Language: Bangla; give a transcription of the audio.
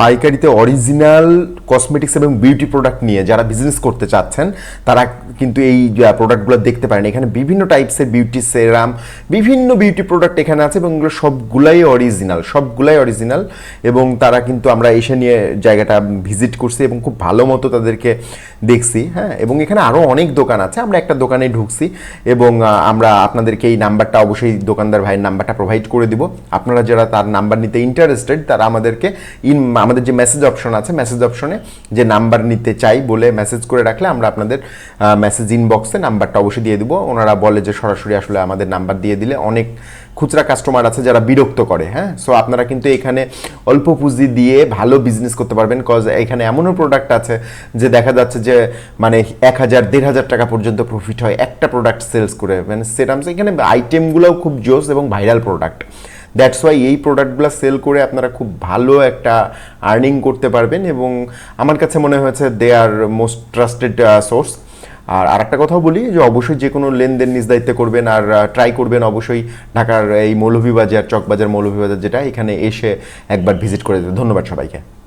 পাইকারিতে অরিজিনাল কসমেটিক্স এবং বিউটি প্রোডাক্ট নিয়ে যারা বিজনেস করতে চাচ্ছেন, তারা কিন্তু এই প্রোডাক্টগুলো দেখতে পারেন। এখানে বিভিন্ন টাইপসের বিউটি সেরাম বিভিন্ন বিউটি প্রোডাক্ট এখানে আছে এবং এগুলো সবগুলাই অরিজিনাল সবগুলাই অরিজিনাল এবং তারা কিন্তু আমরা এসে নিয়ে জায়গাটা ভিজিট করছি এবং খুব ভালো মতো তাদেরকে দেখছি হ্যাঁ? এবং এখানে আরও অনেক দোকান আছে, আমরা একটা দোকানে ঢুকছি এবং আমরা আপনাদেরকে এই নাম্বারটা অবশ্যই দোকানদার ভাইয়ের নাম্বারটা প্রোভাইড করে দিব। আপনারা যারা তার নাম্বার নিতে ইন্টারেস্টেড তারা আমাদেরকে ইন আমাদের যে মেসেজ অপশন আছে মেসেজ অপশনে যে নাম্বার নিতে চাই বলে মেসেজ করে রাখলে আমরা আপনাদের মেসেজ ইনবক্সে নাম্বারটা অবশ্যই দিয়ে দেবো। ওনারা বলে যে সরাসরি আসলে আমাদের নাম্বার দিয়ে দিলে অনেক খুচরা কাস্টমার আছে যারা বিরক্ত করে হ্যাঁ? সো আপনারা কিন্তু এখানে অল্প পুঁজি দিয়ে ভালো বিজনেস করতে পারবেন কজ এখানে এমনও প্রোডাক্ট আছে যে দেখা যাচ্ছে যে মানে এক হাজার, দেড় হাজার টাকা পর্যন্ত প্রফিট হয় একটা প্রোডাক্ট সেলস করে। মানে সেরামস এখানে আইটেমগুলোও খুব জোস এবং ভাইরাল প্রোডাক্ট দ্যাটস ওয়াই এই প্রোডাক্টগুলো সেল করে আপনারা খুব ভালো একটা আর্নিং করতে পারবেন এবং আমার কাছে মনে হয়েছে they are most trusted source আর আরেকটা কথাও বলি যে অবশ্যই যে কোনো লেনদেন নিজ দায়িত্বে করবেন আর ট্রাই করবেন অবশ্যই ঢাকার এই মৌলভীবাজার, চকবাজার মৌলভীবাজার যেটা, এখানে এসে একবার ভিজিট করে দেবেন। ধন্যবাদ সবাইকে।